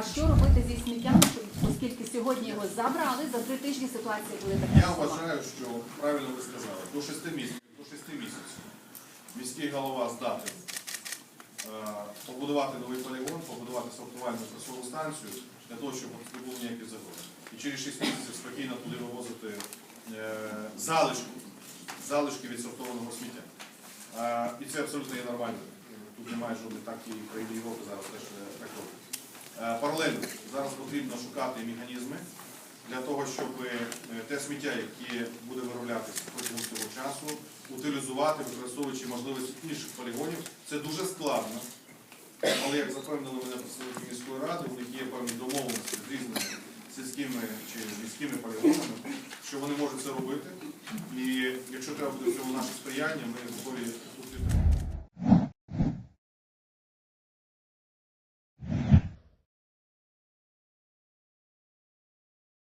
А що робити зі сміттям, оскільки сьогодні його забрали, за три тижні ситуація буде така Я сама? вважаю, що правильно ви сказали, до 6 місяців, до 6 місяців міський голова здатен е, побудувати новий полігон, побудувати сортувальну пресову станцію для того, щоб не було ніяких загроз. І через 6 місяців спокійно туди вивозити е, залишки, залишки від сортованого сміття. Е, І це абсолютно є нормально. Тут немає жодних так і в країні Європи зараз теж так роблять. Е, Паралельно зараз потрібно шукати механізми для того, щоб е, те сміття, яке буде вироблятися протягом цього часу, утилізувати, використовуючи можливості інших полігонів. Це дуже складно. Але як запевнили мене представники міської ради, у них є певні домовленості з різними сільськими чи міськими полігонами, що вони можуть це робити. І якщо треба буде в цьому наше сприяння, ми готові